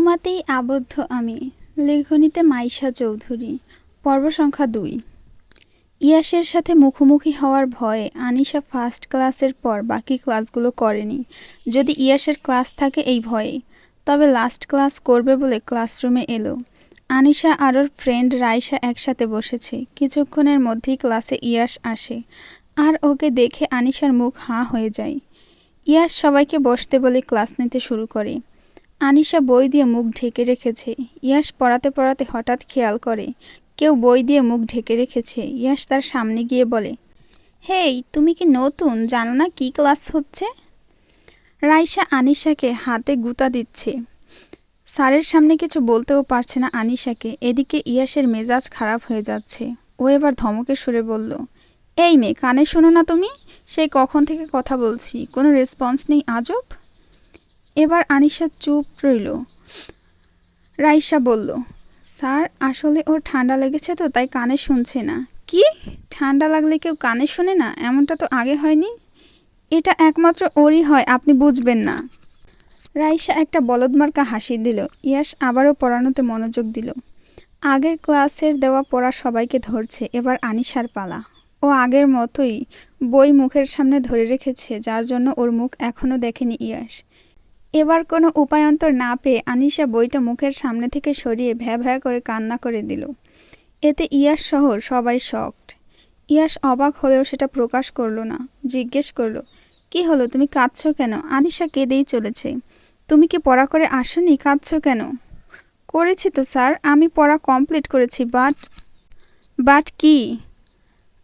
তোমাতেই আবদ্ধ আমি, লেখনীতে মাইশা চৌধুরী, পর্ব সংখ্যা দুই। ইয়াসের সাথে মুখোমুখি হওয়ার ভয়ে আনিশা ফার্স্ট ক্লাসের পর বাকি ক্লাসগুলো করেনি। যদি ইয়াসের ক্লাস থাকে এই ভয়ে, তবে লাস্ট ক্লাস করবে বলে ক্লাসরুমে এলো। আনিশা আর ওর ফ্রেন্ড রাইসা একসাথে বসেছে। কিছুক্ষণের মধ্যেই ক্লাসে ইয়াস আসে। আর ওকে দেখে আনিশার মুখ হাঁ হয়ে যায়। ইয়াস সবাইকে বসতে বলে ক্লাস নিতে শুরু করে। আনিশা বই দিয়ে মুখ ঢেকে রেখেছে। ইয়াস পড়াতে পড়াতে হঠাৎ খেয়াল করে। কেউ বই দিয়ে মুখ ঢেকে রেখেছে। ইয়াস তার সামনে গিয়ে বলে, হেই, তুমি কি নতুন? জানো না কি ক্লাস হচ্ছে? রাইসা আনিশাকে হাতে গুতা দিচ্ছে। স্যারের সামনে কিছু বলতেও পারছে না আনিশাকে। এদিকে ইয়াসের মেজাজ খারাপ হয়ে যাচ্ছে। ও এবার ধমকে সুরে বলল, এই মেয়ে, কানে শোনো না তুমি? সেই কখন থেকে কথা বলছি। কোনো রেসপন্স নেই আজব? এবার আনিশা চুপ রইল। রাইসা বলল, স্যার, আসলে ওর ঠান্ডা লেগেছে তো, তাই কানে শুনছে না। কি? ঠান্ডা লাগলে কেউ কানে শোনে না? এমনটা তো আগে হয়নি? এটা একমাত্র ওরই হয়, আপনি বুঝবেন না। রাইসা একটা বলদমার্কা হাসি দিল। ইয়াস আবারও পড়ানোতে মনোযোগ দিল। আগের ক্লাসের দেওয়া পড়া সবাইকে ধরছে, এবার আনিশার পালা। ও আগের মতোই বই মুখের সামনে ধরে রেখেছে, যার জন্য ওর মুখ এখনও দেখেনি ইয়াস। এবার কোনো উপায়ন্তর না পেয়ে আনিশা বইটা মুখের সামনে থেকে সরিয়ে ভ্যা ভ্যা করে কান্না করে দিল। এতে ইয়াস সহ সবাই শকড। ইয়াস অবাক হলেও সেটা প্রকাশ করল না, জিজ্ঞেস করল, কি হলো? তুমি কাঁদছ কেন? আনিশা কেঁদেই চলেছে। তুমি কি পড়া করে আসনি? কাঁদছ কেন? করেছি তো, স্যার। আমি পড়া কমপ্লিট করেছি, বাট বাট কি?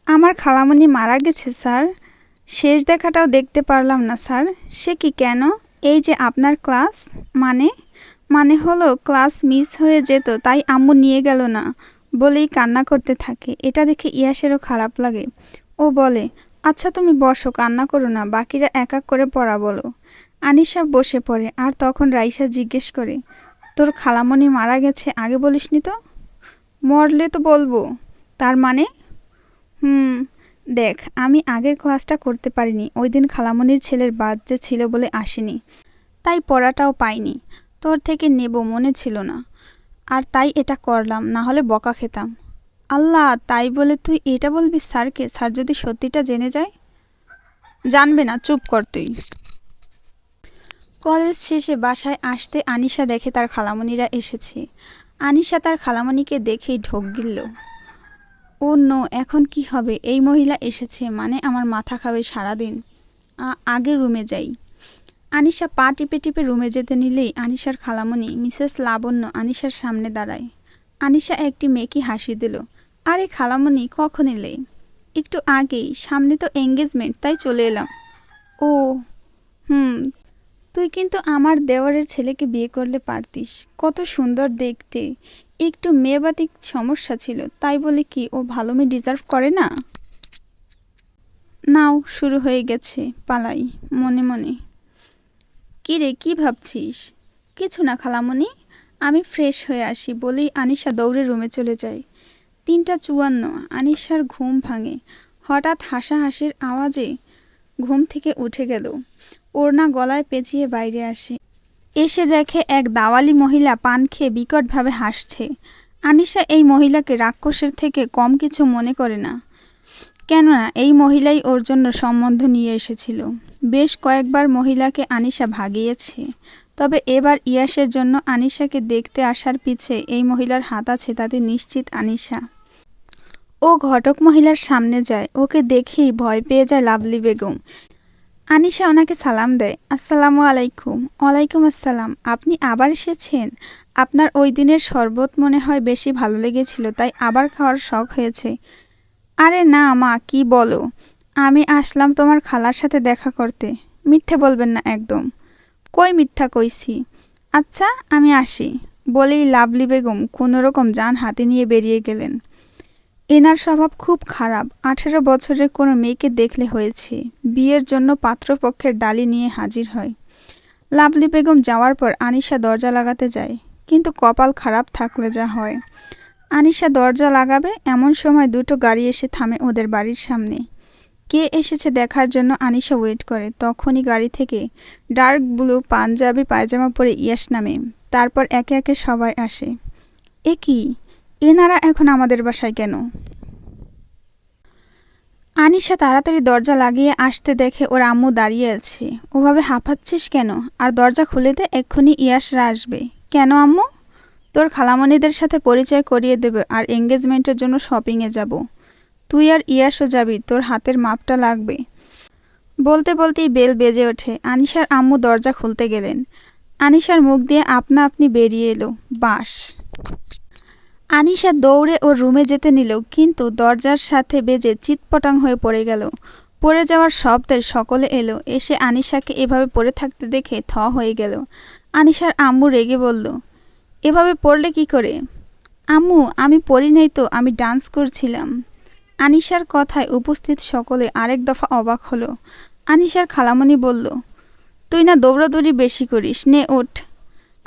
আমার খালামণি মারা গেছে, স্যার। শেষ দেখাটাও দেখতে পারলাম না, স্যার। সে কি কেন? এই যে আপনার ক্লাস মানে? মানে হলো ক্লাস মিস হয়ে যেত, তাই আম্মু নিয়ে গেল না বলেই কান্না করতে থাকে। এটা দেখে ইয়াসেরও খারাপ লাগে। ও বলে আচ্ছা তুমি বসো, কান্না করো না, বাকিরা এক এক করে পড়া বলো। আনিশা বসে পড়ে, আর তখন রাইসা জিজ্ঞেস করে, তোর খালামণি মারা গেছে, আগে বলিসনি তো? মরলে তো বলব। তার মানে? হুম, দেখ, আমি আগের ক্লাসটা করতে পারিনি, ওই দিন খালামণির ছেলের বাচ্চা ছিল বলে আসেনি। তাই পড়াটাও পাইনি। তোর থেকে নেব মনে ছিল না। আর তাই এটা করলাম, না হলে বকা খেতাম। আল্লাহ, তাই বলে তুই এটা বলবি স্যারকে? স্যার যদি সত্যিটা জেনে যায়? জানবে না, চুপ কর তুই। কলেজ শেষে বাসায় আসতে আনিশা দেখে তার খালামণিরা এসেছে। আনিশা তার খালামণিকে দেখেই ঢোক গিলল। ও নো, এখন কি হবে? এই মহিলা এসেছে মানে আমার মাথা খাবে সারাদিন। আগে রুমে যাই। আনিশা পা টিপে টিপে রুমে যেতে নিলেই আনিশার খালামণি মিসেস লাবণ্য আনিশার সামনে দাঁড়ায়। আনিশা একটি মেকি হাসি দিল। আরে খালামণি কখন এলে? একটু আগেই, সামনে তো এঙ্গেজমেন্ট তাই চলে এলাম। ও, হুম, তুই কিন্তু আমার দেওয়ারের ছেলেকে বিয়ে করলে পারতিস। কত সুন্দর দেখতে। একটু মেয়েবাতিক সমস্যা ছিল, তাই বলে কি, ও ভালো মেয়ে ডিজার্ভ করে না? নাও, শুরু হয়ে গেছে, পালাই। মনে মনে। কি রে, কি ভাবছিস? কিছু না খালামণি আমি ফ্রেশ হয়ে আসি বলেই আনিশা দৌড়ে রুমে চলে যায়। তিনটা চুয়ান্ন, আনিশার ঘুম ভাঙে। হঠাৎ হাসাহাসির আওয়াজে ঘুম থেকে উঠে গেল। ওড়না গলায় পেঁচিয়ে বাইরে আসে। এসে দেখে এক দাওয়ালি মহিলা পান খেয়ে বিকটভাবে হাসছে। আনিশা এই মহিলাকে রাক্ষসের থেকে কম কিছু মনে করে না। কেননা এই মহিলাই ওর জন্য সম্বন্ধ নিয়ে এসেছিল। বেশ কয়েকবার মহিলাকে আনিশা ভাগিয়েছে। তবে এবার ইয়াসের জন্য আনিশাকে দেখতে আসার পিছে এই মহিলার হাত আছে তাতে নিশ্চিত আনিশা। ও ঘটক মহিলার সামনে যায়, ওকে দেখেই ভয় পেয়ে যায় লাভলি বেগম। আনিশা ওনাকে সালাম দেয়, আসসালামু আলাইকুম। ওয়ালাইকুম আসসালাম, আপনি আবার এসেছেন? আপনার ওই দিনের শরবত মনে হয় বেশি ভালো লেগেছিল, তাই আবার খাওয়ার শখ হয়েছে। আরে না মা, কি বলো? আমি আসলাম তোমার খালার সাথে দেখা করতে। মিথ্যে বলবেন না একদম। কই মিথ্যা কইছি? আচ্ছা আমি আসি। বলেই লাভলি বেগম কোনোরকম যান হাতে নিয়ে বেরিয়ে গেলেন। এনার স্বভাব খুব খারাপ। আঠেরো বছরের কোনো মেয়েকে দেখলে হয়েছে। বিয়ের জন্য পাত্রপক্ষের ডালি নিয়ে হাজির হয়। লাভলি বেগম যাওয়ার পর আনিশা দরজা লাগাতে যায়। কিন্তু কপাল খারাপ থাকলে যা হয়। আনিশা দরজা লাগাবে, এমন সময় দুটো গাড়ি এসে থামে ওদের বাড়ির সামনে। কে এসেছে দেখার জন্য আনিশা ওয়েট করে। তখনই গাড়ি থেকে ডার্ক ব্লু পাঞ্জাবি পায়জামা পরে ইয়াস নামে। তারপর একে একে সবাই আসে। এ কি? এনারা এখন আমাদের বাসায় কেন? আনিশা তাড়াতাড়ি দরজা লাগিয়ে আসতে দেখে ওর আম্মু দাঁড়িয়ে আছে। ওভাবে হাঁপাচ্ছিস কেন? আর দরজা খুলে দে, এক্ষুনি ইয়াসরা আসবে। কেন আম্মু? তোর খালামণিদের সাথে পরিচয় করিয়ে দেবে আর এঙ্গেজমেন্টের জন্য শপিংয়ে যাব। তুই আর ইয়াসও যাবি, তোর হাতের মাপটা লাগবে। বলতে বলতেই বেল বেজে ওঠে। আনিশার আম্মু দরজা খুলতে গেলেন। আনিশার মুখ দিয়ে আপনা আপনি বেরিয়ে এলো, বাস। আনিশা দৌড়ে ওর রুমে যেতে নিল, কিন্তু দরজার সাথে বেজে চিৎপটাং হয়ে পড়ে গেল। পড়ে যাওয়ার শব্দে সকলে এলো, এসে আনিশাকে এভাবে পড়ে থাকতে দেখে থ হয়ে গেল। আনিশার আম্মু রেগে বলল, এভাবে পড়লে কি করে? আম্মু, আমি পড়ি নাই তো, আমি ডান্স করছিলাম। আনিশার কথায় উপস্থিত সকলে আরেক দফা অবাক হলো। আনিশার খালামণি বলল, তুই না দৌড়াদৌড়ি বেশি করিস, নে, ওঠ।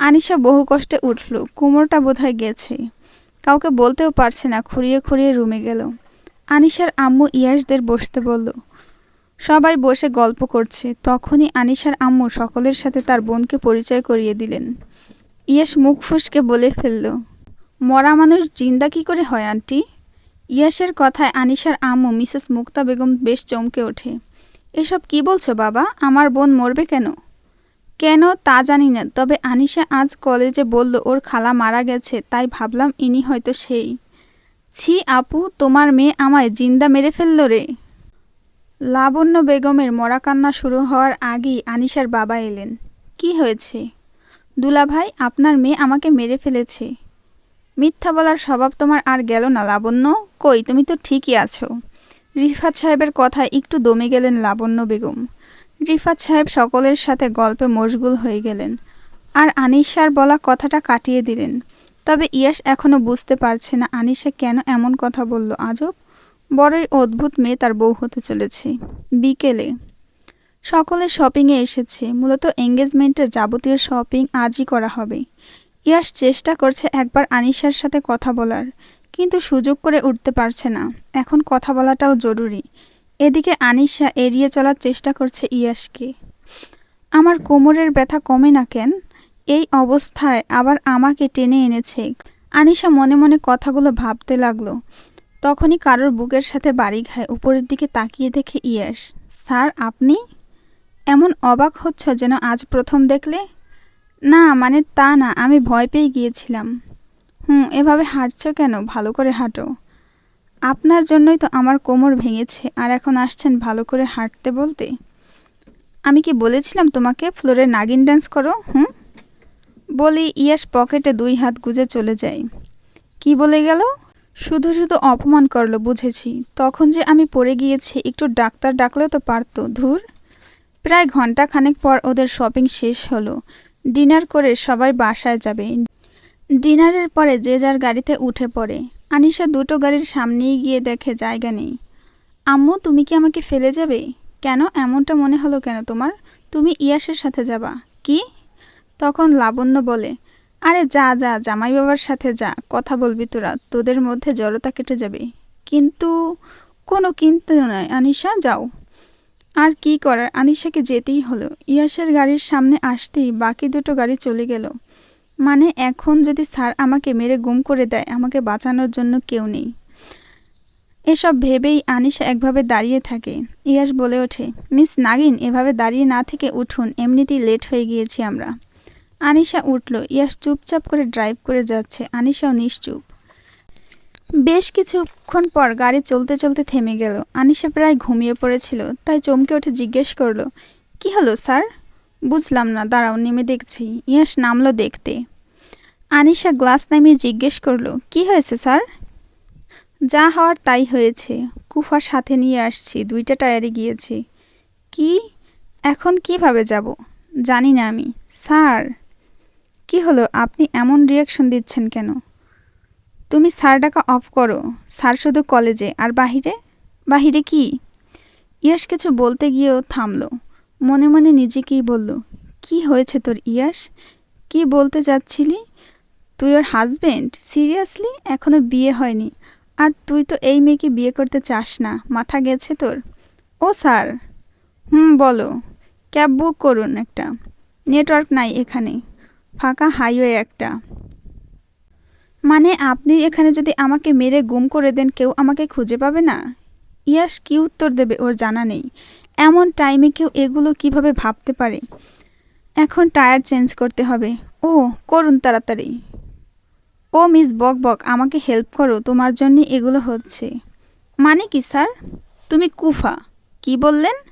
আনিশা বহু কষ্টে উঠল, কোমরটা বোধহয় গেছে। কাউকে বলতেও পারছে না, খুঁড়িয়ে খুঁড়িয়ে রুমে গেল। আনিশার আম্মু ইয়াসদের বসতে বলল, সবাই বসে গল্প করছে। তখনই আনিশার আম্মু সকলের সাথে তার বোনকে পরিচয় করিয়ে দিলেন। ইয়াস মুখ ফুসকে বলে ফেলল, মরা মানুষ জিন্দা কি করে হয়, আন্টি? ইয়াসের কথায় আনিশার আম্মু, মিসেস মুক্তা বেগম বেশ চমকে ওঠে। এসব কি বলছো বাবা? আমার বোন মরবে কেন? কেন তা জানি না, তবে আনিশা আজ কলেজে বলল ওর খালা মারা গেছে, তাই ভাবলাম ইনি হয়তো সেই। ছি আপু, তোমার মেয়ে আমায় জিন্দা মেরে ফেলল রে। লাবণ্য বেগমের মরাকান্না শুরু হওয়ার আগেই আনিশার বাবা এলেন। কি হয়েছে? দুলাভাই, আপনার মেয়ে আমাকে মেরে ফেলেছে। মিথ্যা বলার স্বভাব তোমার আর গেল না, লাবণ্য। কই, তুমি তো ঠিকই আছো। রিফাত সাহেবের কথায় একটু দমে গেলেন লাবণ্য বেগম। রিফাত সাহেব সকলের সাথে গল্পে মশগুল হয়ে গেলেন। আর আনিশার বলা কথাটা কাটিয়ে দিলেন। তবে ইয়াস এখনও বুঝতে পারছে না আনিশা কেন এমন কথা বলল আজব। বড়ই অদ্ভুত মেয়ে তার বউ হতে চলেছে। বিকেলে সকলে শপিংয়ে এসেছে। মূলত এঙ্গেজমেন্টের যাবতীয় শপিং আজই করা হবে। ইয়াস চেষ্টা করছে একবার আনিশার সাথে কথা বলার, কিন্তু সুযোগ করে উঠতে পারছে না। এখন কথা বলাটাও জরুরি। এদিকে আনিশা এড়িয়ে চলার চেষ্টা করছে ইয়াসকে আমার কোমরের ব্যথা কমে না কেন? এই অবস্থায় আবার আমাকে টেনে এনেছে। আনিশা মনে মনে কথাগুলো ভাবতে লাগল। তখনই কারোর বুকের সাথে বাড়ি খায় উপরের দিকে তাকিয়ে দেখে ইয়াস স্যার, আপনি? এমন অবাক হচ্ছ যেন আজ প্রথম দেখলে? না মানে তা না, আমি ভয় পেয়ে গিয়েছিলাম। হুম, এভাবে হাঁটছ কেন? ভালো করে হাঁটো। আপনার জন্যই তো আমার কোমর ভেঙেছে, আর এখন আসছেন ভালো করে হাঁটতে বলতে? আমি কি বলেছিলাম তোমাকে, ফ্লোরে নাগিন ডান্স করো? হুম? বলি, ইয়াস পকেটে দুই হাত গুজে চলে যায় কি বলে গেল? শুধু শুধু অপমান করল, বুঝেছি। তখন যে আমি পড়ে গিয়েছি, একটু ডাক্তার ডাকলেও তো পারতো, ধুর। প্রায় ঘণ্টা খানেক পর ওদের শপিং শেষ হলো। ডিনার করে সবাই বাসায় যাবে। ডিনারের পরে যে যার গাড়িতে উঠে পড়ে। আনিশা দুটো গাড়ির সামনেই গিয়ে দেখে জায়গা নেই। আম্মু, তুমি কি আমাকে ফেলে যাবে? কেন? এমনটা মনে হলো কেন তোমার? তুমি ইয়াসের সাথে যাবা। কি? তখন লাবণ্য বলে, আরে যা যা, জামাই বাবার সাথে যা। কথা বলবি তোরা। তোদের মধ্যে জড়তা কেটে যাবে। কিন্তু, কোনো কিন্তু নয়। আনিশা, যাও। আর কি করার? আনিশাকে যেতেই হলো। ইয়াসের গাড়ির সামনে আসতেই বাকি দুটো গাড়ি চলে গেল। মানে এখন যদি স্যার আমাকে মেরে গুম করে দেয়, আমাকে বাঁচানোর জন্য কেউ নেই। এসব ভেবেই আনিশা একভাবে দাঁড়িয়ে থাকে। ইয়াস বলে ওঠে, মিস নাগিন, এভাবে দাঁড়িয়ে না থেকে উঠুন, এমনিতেই লেট হয়ে গিয়েছি আমরা। আনিশা উঠল। ইয়াস চুপচাপ করে ড্রাইভ করে যাচ্ছে। আনিশাও নিশ্চুপ। বেশ কিছুক্ষণ পর গাড়ি চলতে চলতে থেমে গেল। আনিশা প্রায় ঘুমিয়ে পড়েছিল, তাই চমকে উঠে জিজ্ঞেস করল, কি হলো, স্যার? বুঝলাম না, দাঁড়াও, নেমে দেখছি। ইয়াস, নামলো দেখতে। আনিশা গ্লাস নামিয়ে জিজ্ঞেস করল, কি হয়েছে, স্যার? যা হওয়ার তাই হয়েছে। কুফা সাথে নিয়ে আসছি, দুইটা টায়ারে গিয়েছে। কি? এখন কীভাবে যাব? জানি না আমি। স্যার! কি হলো, আপনি এমন রিয়াকশন দিচ্ছেন কেন? তুমি স্যার ডাকা অফ করো। স্যার শুধু কলেজে আর বাহিরে? বাহিরে কি? ইয়াস কিছু বলতে গিয়েও থামলো। মনে মনে নিজেকেই বলল, কি হয়েছে তোর ইয়াস কি বলতে যাচ্ছিলি? তুই ওর হাজবেন্ড সিরিয়াসলি এখনও বিয়ে হয়নি। আর তুই তো এই মেয়েকে বিয়ে করতে চাস না। মাথা গেছে তোর? ও স্যার? হুম, বলো। ক্যাব বুক করুন একটা। নেটওয়ার্ক নাই এখানে। ফাঁকা হাইওয়ে একটা। মানে আপনি এখানে যদি আমাকে মেরে গুম করে দেন, কেউ আমাকে খুঁজে পাবে না? ইয়াস কি উত্তর দেবে ওর জানা নেই। এমন টাইমে কেউ এগুলো কীভাবে ভাবতে পারে? এখন টায়ার চেঞ্জ করতে হবে। ও করুন তাড়াতাড়ি। ও মিস বক বক, আমাকে হেল্প করো, তোমার জন্য এগুলো হচ্ছে। মানে কি, স্যার? তুমি কুফা। কি বললেন?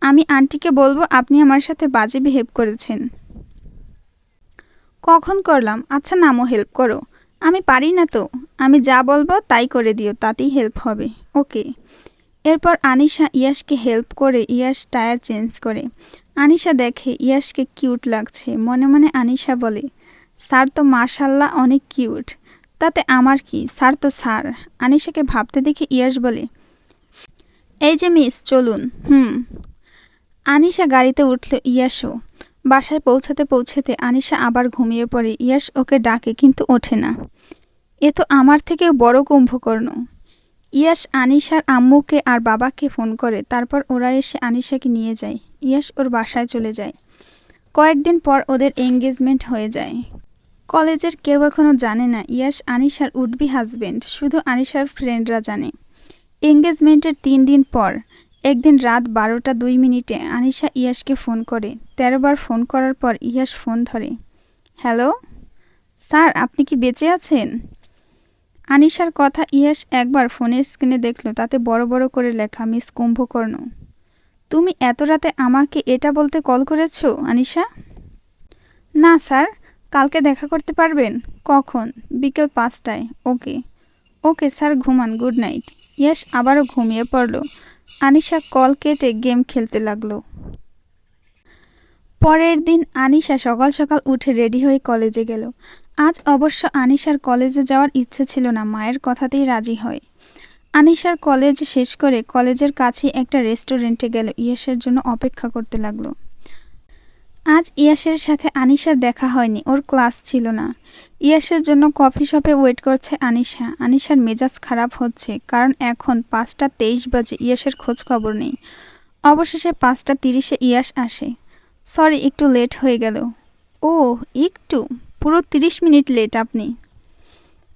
আমি আন্টিকে বলব, আপনি আমার সাথে বাজে বিহেভ করেছেন। কখন করলাম? আচ্ছা নামও হেল্প করো। আমি পারি না তো। আমি যা বলব তাই করে দিও, তাতেই হেল্প হবে। ওকে এরপর আনিশা ইয়াসকে হেল্প করে ইয়াস টায়ার চেঞ্জ করে। আনিশা দেখে ইয়াসকে কিউট লাগছে। মনে মনে আনিশা বলে, স্যার তো মার্শাল্লাহ অনেক কিউট তাতে আমার কি? স্যার তো স্যার। আনিশাকে ভাবতে দেখে ইয়াস বলে, এই যে মিস চলুন। হুম। আনিশা গাড়িতে উঠল ইয়াসও বাসায় পৌঁছাতে পৌঁছাতে আনিশা আবার ঘুমিয়ে পড়ে। ইয়াস ওকে ডাকে, কিন্তু ওঠে না। এ তো আমার থেকেও বড় কুম্ভকর্ণ। ইয়াস আনিশার আম্মুকে আর বাবাকে ফোন করে, তারপর ওরা এসে আনিশাকে নিয়ে যায়। ইয়াস ওর বাসায় চলে যায়। কয়েকদিন পর ওদের এঙ্গেজমেন্ট হয়ে যায়। কলেজের কেউ এখনও জানে না ইয়াস আনিশার উডবি হাজবেন্ড। শুধু আনিশার ফ্রেন্ডরা জানে। এঙ্গেজমেন্টের তিন দিন পর একদিন রাত বারোটা দুই মিনিটে আনিশা ইয়াসকে ফোন করে। তেরো বার ফোন করার পর ইয়াস ফোন ধরে। হ্যালো? স্যার, আপনি কি বেঁচে আছেন? আনিশার কথা ইয়াস একবার ফোনের স্ক্রিনে দেখল, তাতে বড় বড় করে লেখা, মিস কুম্ভকর্ণ, তুমি এত রাতে আমাকে এটা বলতে কল করেছ, আনিশা? না, স্যার, কালকে দেখা করতে পারবেন। কখন? বিকেল পাঁচটায়, ওকে। ওকে, স্যার, ঘুমান, গুড নাইট। ইয়াস আবারও ঘুমিয়ে পড়ল। আনিশা কল কেটে গেম খেলতে লাগল। পরের দিন আনিশা সকাল সকাল উঠে রেডি হয়ে কলেজে গেল। আজ অবশ্য আনিশার কলেজে যাওয়ার ইচ্ছে ছিল না, মায়ের কথাতেই রাজি হয়। আনিশার কলেজ শেষ করে কলেজের কাছে একটা রেস্টুরেন্টে গেল ইয়েসের জন্য অপেক্ষা করতে লাগল। আজ ইয়াসের সাথে আনিশার দেখা হয়নি, ওর ক্লাস ছিল না। ইয়াসের জন্য কফি শপে ওয়েট করছে আনিশা। আনিশার মেজাজ খারাপ হচ্ছে, কারণ এখন পাঁচটা তেইশ বাজে, ইয়াসের খোঁজ খবর নেই। অবশেষে পাঁচটা তিরিশে ইয়াস আসে। সরি, একটু লেট হয়ে গেল। ও, একটু? পুরো তিরিশ মিনিট লেট আপনি।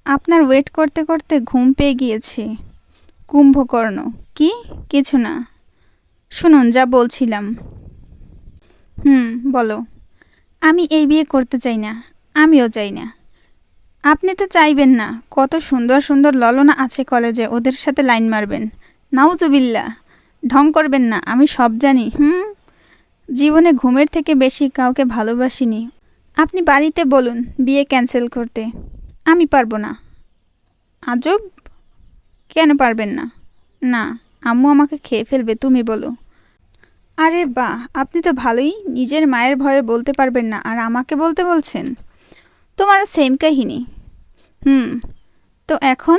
আপনার ওয়েট করতে করতে ঘুম পেয়ে গিয়েছে। কুম্ভকর্ণ। কি? কিছু না। শুনুন, যা বলছিলাম। হুম, বলো। আমি এই বিয়ে করতে চাই না, আমিও চাই না। আপনি তো চাইবেন না, কত সুন্দর সুন্দর ললনা আছে কলেজে, ওদের সাথে লাইন মারবেন। নাউজুবিল্লা ঢং করবেন না, আমি সব জানি, হুম? জীবনে ঘুমের থেকে বেশি কাউকে ভালোবাসিনি। আপনি বাড়িতে বলুন, বিয়ে ক্যান্সেল করতে। আমি পারব না। আজব? কেন পারবেন না? না, আম্মু আমাকে খেয়ে ফেলবে, তুমি বলো। আরে বাহ, আপনি তো ভালোই নিজের মায়ের ভয়ে বলতে পারবেন না, আর আমাকে বলতে বলছেন। তোমারও সেম কাহিনী। হুম, তো এখন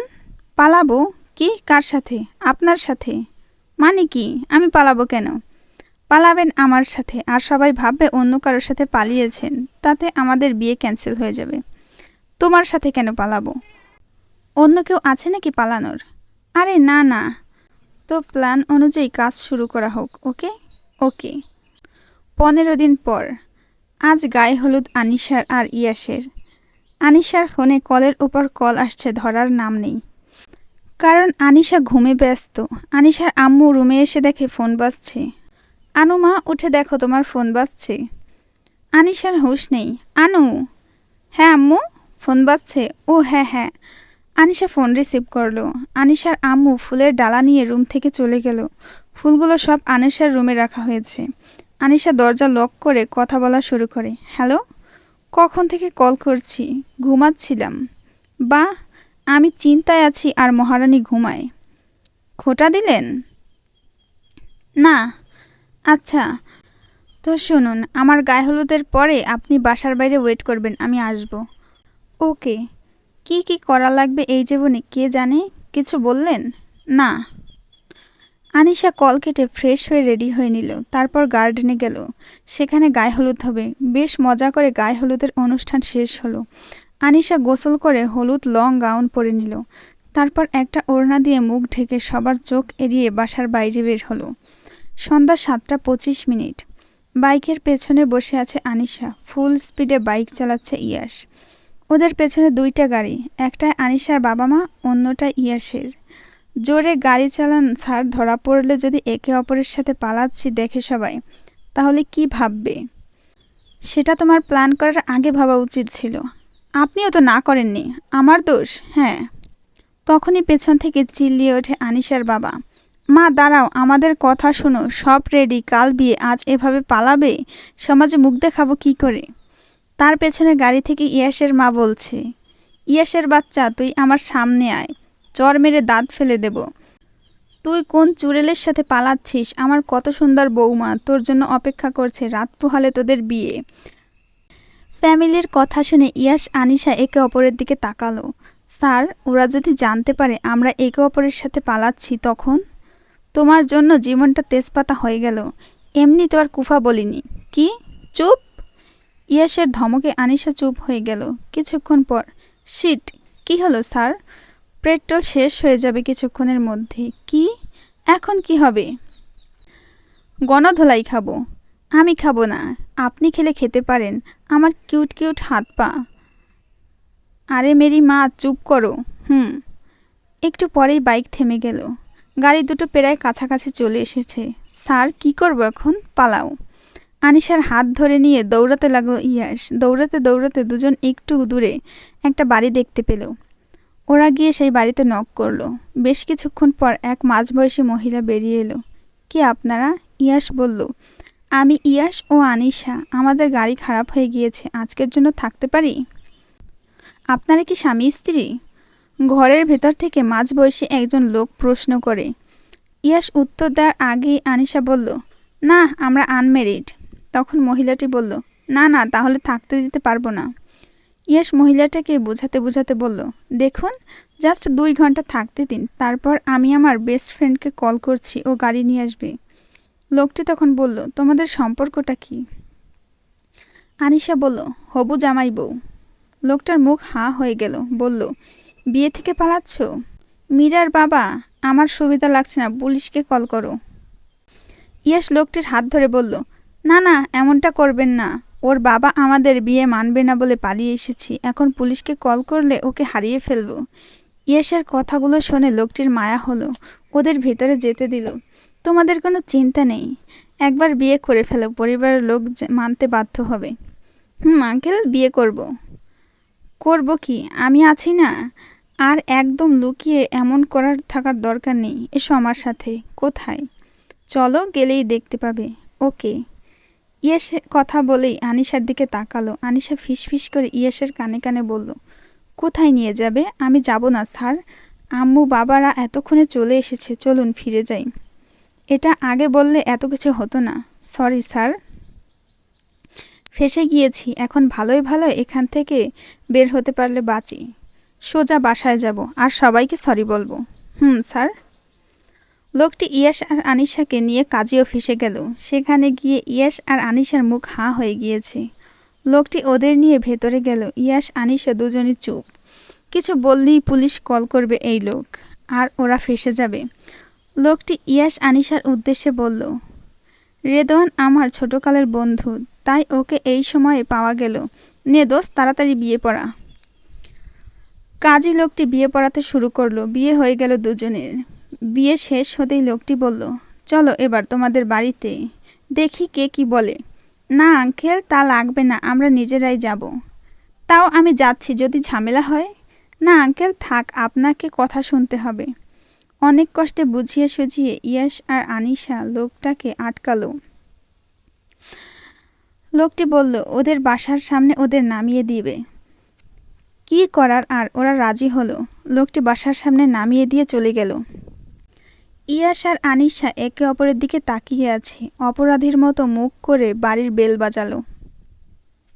পালাবো কি? কার সাথে? আপনার সাথে। মানে কি? আমি পালাবো কেন? পালাবেন আমার সাথে, আর সবাই ভাববে অন্য কারোর সাথে পালিয়েছেন, তাতে আমাদের বিয়ে ক্যান্সেল হয়ে যাবে। তোমার সাথে কেন পালাবো? অন্য কেউ আছে নাকি পালানোর? আরে না না। তো প্ল্যান অনুযায়ী কাজ শুরু করা হোক ওকে ওকে। পনেরো দিন পর, আজ গায়ে হলুদ আনিশার আর ইয়াসের। আনিশার ফোনে কলের উপর কল আসছে, ধরার নাম নেই। কারণ আনিশা ঘুমে ব্যস্ত। আনিশার আম্মু রুমে এসে দেখে ফোন বাজছে। আনু মা, উঠে দেখো তোমার ফোন বাজছে। আনিশার হুঁশ নেই। আনু! হ্যাঁ আম্মু, ফোন বাজছে? ও হ্যাঁ হ্যাঁ। আনিশা ফোন রিসিভ করল। আনিশার আম্মু ফুলের ডালা নিয়ে রুম থেকে চলে গেল। ফুলগুলো সব আনিশার রুমে রাখা হয়েছে। আনিশা দরজা লক করে কথা বলা শুরু করে, হ্যালো? কখন থেকে কল করছি? ঘুমাচ্ছিলাম। বা আমি চিন্তায় আছি আর মহারানী ঘুমায়। খোটা দিলেন? না। আচ্ছা তো শুনুন, আমার গায়ে হলুদের পরে আপনি বাসার বাইরে ওয়েট করবেন, আমি আসব। ওকে, কি কি করা লাগবে এই জীবনে, কে জানে? কিছু বললেন? না। আনিশা কল কেটে ফ্রেশ হয়ে রেডি হয়ে নিল, তারপর গার্ডেনে গেল। সেখানে গায়ে হলুদ হবে। বেশ মজা করে গায়ে হলুদের অনুষ্ঠান শেষ হলো। আনিশা গোসল করে হলুদ লং গাউন পরে নিল। তারপর একটা ওড়না দিয়ে মুখ ঢেকে সবার চোখ এড়িয়ে বাসার বাইরে বের হলো। সন্ধ্যা সাতটা পঁচিশ মিনিট। বাইকের পেছনে বসে আছে আনিশা। ফুল স্পিডে বাইক চালাচ্ছে ইয়াস। ওদের পেছনে দুইটা গাড়ি। একটায় আনিশার বাবা মা অন্যটা ইয়াসের। জোরে গাড়ি চালান, স্যার। ধরা পড়লে যদি একে অপরের সাথে পালাচ্ছি, দেখে সবাই। তাহলে কি ভাববে? সেটা তোমার প্ল্যান করার আগে ভাবা উচিত ছিল। আপনিও তো না করেননি। আমার দোষ? হ্যাঁ। তখনই পেছন থেকে চিল্লিয়ে ওঠে আনিশার বাবা। মা, দাঁড়াও, আমাদের কথা শোনো। সব রেডি কাল বিয়ে, আজ এভাবে পালাবে? সমাজে মুখ দেখাবো কি করে? তার পেছনে গাড়ি থেকে ইয়াসের মা বলছে, ইয়াসের বাচ্চা, তুই আমার সামনে আয়। চর মেরে দাঁত ফেলে দেব। তুই কোন চুড়েলের সাথে পালাচ্ছিস? আমার কত সুন্দর বৌমা তোর জন্য অপেক্ষা করছে রাত পোহালে তোদের বিয়ে। ফ্যামিলির কথা শুনে ইয়াস আনিশা একে অপরের দিকে তাকালো। স্যার, ওরা যদি জানতে পারে আমরা একে অপরের সাথে পালাচ্ছি তখন? তোমার জন্য জীবনটা তেজপাতা হয়ে গেল। এমনি তো আর কুফা বলিনি। কি? চুপ? ইয়াসের ধমকে আনিশা চুপ হয়ে গেল। কিছুক্ষণ পর, শিট, কি হলো স্যার? পেট্রোল শেষ হয়ে যাবে কিছুক্ষণের মধ্যে কি? এখন কি হবে? গণধোলাই খাব। আমি খাব না। আপনি খেলে খেতে পারেন। আমার কিউট কিউট হাত পা। আরে মেরি মা, চুপ করো। হুম। একটু পরেই বাইক থেমে গেল। গাড়ি দুটো প্রায় কাছাকাছি চলে এসেছে। স্যার, কি করব এখন? পালাও। আনিশার হাত ধরে নিয়ে দৌড়াতে লাগল ইয়াস দৌড়াতে দৌড়াতে দুজন একটু দূরে একটা বাড়ি দেখতে পেল। ওরা গিয়ে সেই বাড়িতে নক করল। বেশ কিছুক্ষণ পর এক মাঝবয়সী মহিলা বেরিয়ে এলো। কি আপনারা? ইয়াস বলল, আমি ইয়াস ও আনিশা। আমাদের গাড়ি খারাপ হয়ে গিয়েছে। আজকের জন্য থাকতে পারি? আপনারা কি স্বামী, স্ত্রী? ঘরের ভেতর থেকে মাঝবয়সী একজন লোক প্রশ্ন করে। ইয়াস উত্তর দেওয়ার আগেই আনিশা বলল, না, আমরা আনমেরিড তখন মহিলাটি বলল, না না, তাহলে থাকতে দিতে পারব না। ইয়াস মহিলাটাকে বোঝাতে বোঝাতে বলল, দেখুন, জাস্ট দুই ঘণ্টা থাকতে দিন, তারপর আমি আমার বেস্ট ফ্রেন্ডকে কল করছি, ও গাড়ি নিয়ে আসবে। লোকটি তখন বলল, তোমাদের সম্পর্কটা কি? আনিশা বলল, হবু জামাই বউ। লোকটার মুখ হাঁ হয়ে গেল, বলল, বিয়ে থেকে পালাচ্ছ? মীরার বাবা, আমার সুবিধা লাগছে না, পুলিশকে কল করো। ইয়াস লোকটির হাত ধরে বলল, না না, এমনটা করবেন না। ওর বাবা আমাদের বিয়ে মানবে না বলে পালিয়ে এসেছি। এখন পুলিশকে কল করলে ওকে হারিয়ে ফেলব। ইয়াসের কথাগুলো শুনে লোকটির মায়া হলো। ওদের ভেতরে যেতে দিল। তোমাদের কোনো চিন্তা নেই। একবার বিয়ে করে ফেলো, পরিবারের লোক মানতে বাধ্য হবে। হুম, আঙ্কেল, বিয়ে করব। করব কি? আমি আছি না। আর একদম লুকিয়ে এমন করার থাকার দরকার নেই। এসো আমার সাথে। কোথায়? চলো গেলেই দেখতে পাবে। ওকে। ইয়েস কথা বলেই আনিশার দিকে তাকালো। আনিশা ফিসফিস করে ইয়েসের কানে কানে বলল, কোথায় নিয়ে যাবে? আমি যাব না, স্যার। আম্মু, বাবারা এতক্ষণে চলে এসেছে, চলুন ফিরে যাই। এটা আগে বললে এত কিছু হতো না। Sorry, sir. ফেসে গিয়েছি, এখন ভালোই ভালো, এখান থেকে বের হতে পারলে বাঁচি। সোজা বাসায় যাব, আর সবাইকে সরি বলব। হুম, স্যার। লোকটি ইয়াস আর আনিশাকে নিয়ে কাজী অফিসে গেল। সেখানে গিয়ে ইয়াস আর আনিশার মুখ হাঁ হয়ে গিয়েছে। লোকটি ওদের নিয়ে ভেতরে গেল। ইয়াস আনিশা দুজনই চুপ। কিছু বললেই পুলিশ কল করবে এই লোক, আর ওরা ফেসে যাবে। লোকটি ইয়াস আনিশার উদ্দেশ্যে বলল রেদওয়ান আমার ছোটকালের বন্ধু, তাই ওকে এই সময়ে পাওয়া গেল। নে দোস্ত, তাড়াতাড়ি বিয়ে পড়া। কাজী লোকটি বিয়ে পড়াতে শুরু করল। বিয়ে হয়ে গেল দুজনের। বিয়ে শেষ হতেই লোকটি বলল, চলো এবার তোমাদের বাড়িতে। দেখি কে কি বলে। না, আঙ্কেল, তা লাগবে না, আমরা নিজেরাই যাব। তাও আমি যাচ্ছি, যদি ঝামেলা হয়? না, আঙ্কেল, থাক, আপনাকে কথা শুনতে হবে। অনেক কষ্টে বুঝিয়ে সুঝিয়ে ইয়াস আর আনিশা লোকটাকে আটকালো। লোকটি বলল, ওদের বাসার সামনে ওদের নামিয়ে দিবে। কি করার, আর ওরা রাজি হলো? লোকটি বাসার সামনে নামিয়ে দিয়ে চলে গেল। ইয়াস আর আনিশা একে অপরের দিকে তাকিয়ে আছে। অপরাধীর মতো মুখ করে বাড়ির বেল বাজালো।